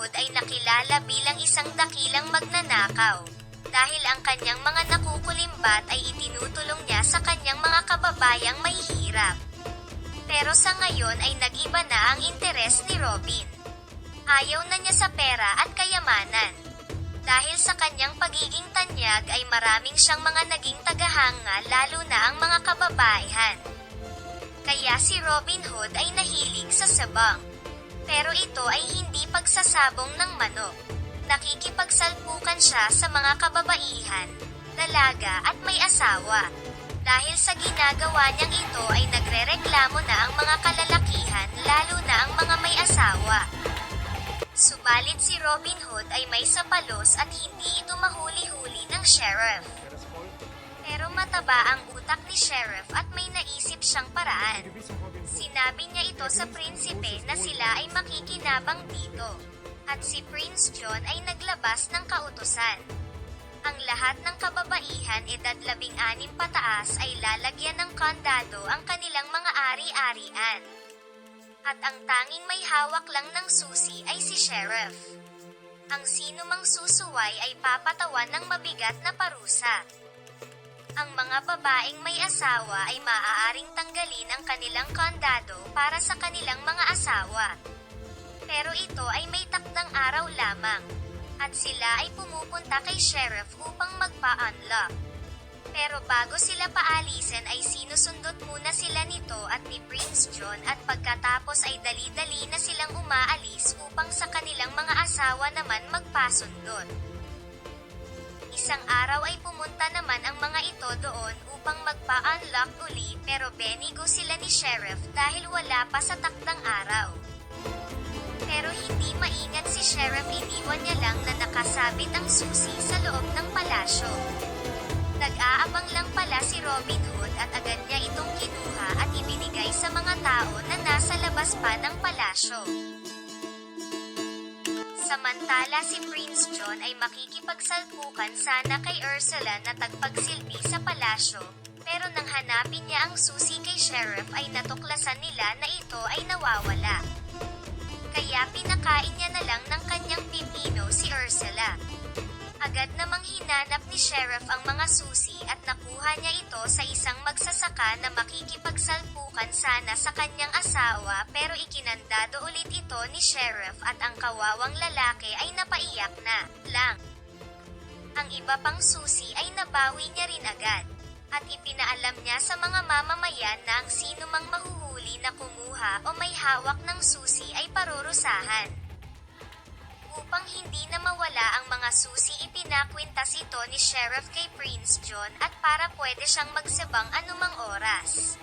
Hood ay nakilala bilang isang dakilang magnanakaw. Dahil ang kanyang mga nakukulimbat ay itinutulong niya sa kanyang mga kababayang mahihirap. Pero sa ngayon ay nag-iba na ang interes ni Robin. Ayaw na niya sa pera at kayamanan. Dahil sa kanyang pagiging tanyag ay maraming siyang mga naging tagahanga lalo na ang mga kababaihan. Kaya si Robin Hood ay nahilig sa sabang. Pero ito ay hindi pagsasabong ng manok. Nakikipagsalpukan siya sa mga kababaihan, dalaga at may asawa. Dahil sa ginagawa niyang ito ay nagrereklamo na ang mga kalalakihan lalo na ang mga may asawa. Subalit si Robin Hood ay may sapalos at hindi ito mahuli-huli ng sheriff. Pero mataba ang utak ni sheriff at may naisip siyang paraan. Sinabi niya ito sa prinsipe na sila ay makikinabang dito. At si Prince John ay naglabas ng kautusan. Ang lahat ng kababaihan edad labing anim pataas ay lalagyan ng kondado ang kanilang mga ari-arian. At ang tanging may hawak lang ng susi ay si Sheriff. Ang sino mang susuway ay papatawan ng mabigat na parusa. Ang mga babaeng may asawa ay maaaring tanggalin ang kanilang kondado para sa kanilang mga asawa. Pero ito ay may takdang araw lamang. At sila ay pumupunta kay sheriff upang magpa-unlock. Pero bago sila paalisin ay sinusundot muna sila nito at ni Prince John at pagkatapos ay dali-dali na silang umaalis upang sa kanilang mga asawa naman magpasundot. Isang araw ay pumunta naman ang mga ito doon upang magpa-unlock uli pero benigo sila ni Sheriff dahil wala pa sa takdang araw. Pero hindi maingat si Sheriff iniwan niya lang na nakasabit ang susi sa loob ng palasyo. Nag-aabang lang pala si Robin Hood at agad niya itong kinuha at ibinigay sa mga tao na nasa labas pa ng palasyo. Samantala si Prince John ay makikipagsalpukan sana kay Ursula na tagpagsilbi sa palasyo, pero nang hanapin niya ang susi kay Sheriff ay natuklasan nila na ito ay nawawala. Kaya pinakain niya na lang ng kanyang pipino si Ursula. Agad namang hinanap ni Sheriff ang mga susi at nakuha niya ito sa isang magsasaka na makikipagsalpukan sana sa kanyang asawa pero ikinandado ulit ito ni Sheriff at ang kawawang lalaki ay napaiyak na lang. Ang iba pang susi ay nabawi niya rin agad at ipinaalam niya sa mga mamamayan na ang sino mang mahuhuli na kumuha o may hawak ng susi ay parurusahan. Upang hindi na mawala ang mga susi ipinakwintas ito ni Sheriff kay Prince John at para pwede siyang magsabang anumang oras.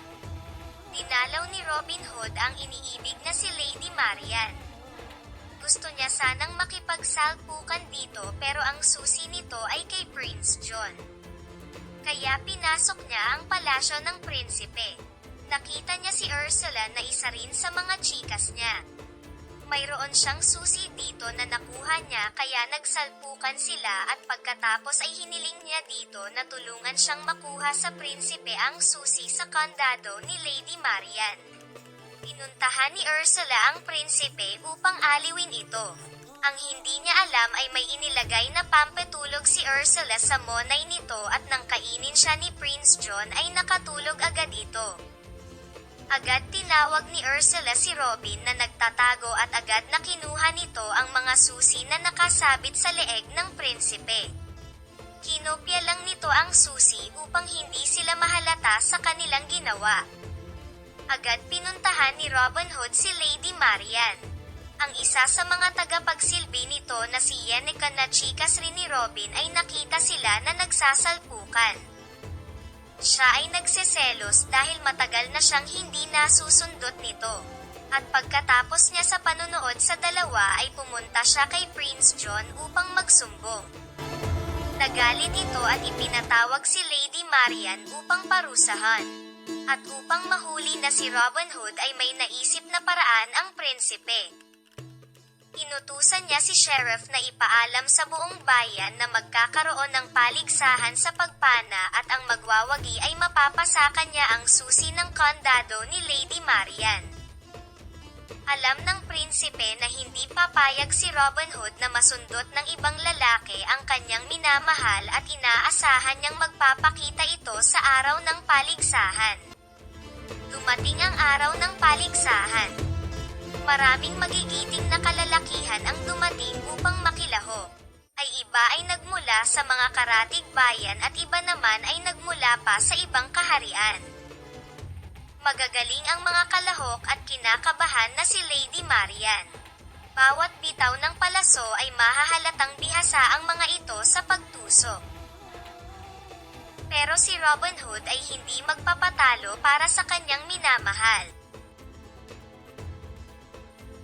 Dinalaw ni Robin Hood ang iniibig na si Lady Marian. Gusto niya sanang makipagsalpukan dito pero ang susi nito ay kay Prince John. Kaya pinasok niya ang palasyo ng prinsipe. Nakita niya si Ursula na isa rin sa mga chikas niya. Mayroon siyang susi dito na nakuha niya kaya nagsalpukan sila at pagkatapos ay hiniling niya dito na tulungan siyang makuha sa prinsipe ang susi sa kondado ni Lady Marian. Pinuntahan ni Ursula ang prinsipe upang aliwin ito. Ang hindi niya alam ay may inilagay na pampetulog si Ursula sa monay nito at nang kainin siya ni Prince John ay nakatulog agad ito. Agad tinawag ni Ursula si Robin na nagtatago at agad na kinuha nito ang mga susi na nakasabit sa leeg ng prinsipe. Kinopya lang nito ang susi upang hindi sila mahalata sa kanilang ginawa. Agad pinuntahan ni Robin Hood si Lady Marian. Ang isa sa mga tagapagsilbi nito na si Yenica na chikas rin ni Robin ay nakita sila na nagsasalpukan. Siya ay nagseselos dahil matagal na siyang hindi nasusundot nito. At pagkatapos niya sa panonood sa dalawa ay pumunta siya kay Prince John upang magsumbong. Nagalit ito at ipinatawag si Lady Marian upang parusahan. At upang mahuli na si Robin Hood ay may naisip na paraan ang prinsipe. Inutusan niya si Sheriff na ipaalam sa buong bayan na magkakaroon ng paligsahan sa pagpana at ang magwawagi ay mapapasakan niya ang susi ng kondado ni Lady Marian. Alam ng prinsipe na hindi papayag si Robin Hood na masundot ng ibang lalaki ang kanyang minamahal at inaasahan niyang magpapakita ito sa araw ng paligsahan. Dumating ang araw ng paligsahan. Maraming magigiting na kalalakihan ang dumating upang makilaho. Ay iba ay nagmula sa mga karatig bayan at iba naman ay nagmula pa sa ibang kaharian. Magagaling ang mga kalahok at kinakabahan na si Lady Marian. Bawat bitaw ng palaso ay mahahalatang bihasa ang mga ito sa pagtusok. Pero si Robin Hood ay hindi magpapatalo para sa kanyang minamahal.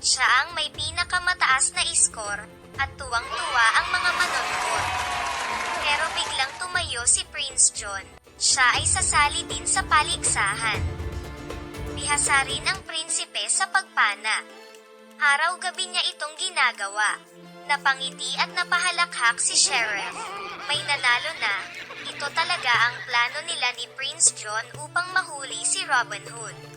Siya ang may pinakamataas na score at tuwang-tuwa ang mga manonood. Pero biglang tumayo si Prince John. Siya ay sasali din sa paligsahan. Bihasa rin ang prinsipe sa pagpana. Araw-gabi niya itong ginagawa. Napangiti at napahalakhak si Sheriff. May nanalo na. Ito talaga ang plano nila ni Prince John upang mahuli si Robin Hood.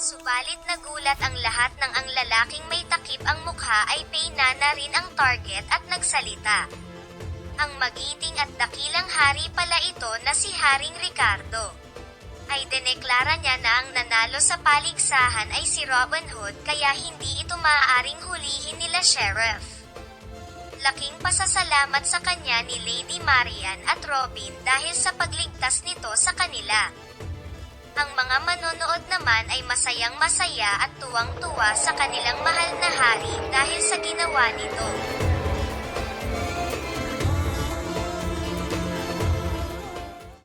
Subalit nagulat ang lahat ng ang lalaking may takip ang mukha ay payna na rin ang target at nagsalita. Ang magiting at dakilang hari pala ito na si Haring Ricardo. Ay deneklara niya na ang nanalo sa paligsahan ay si Robin Hood kaya hindi ito maaaring hulihin nila Sheriff. Laking pasasalamat sa kanya ni Lady Marian at Robin dahil sa pagligtas nito sa kanila. Ang mga manonood naman ay masayang masaya at tuwang-tuwa sa kanilang mahal na hari dahil sa ginawa nito.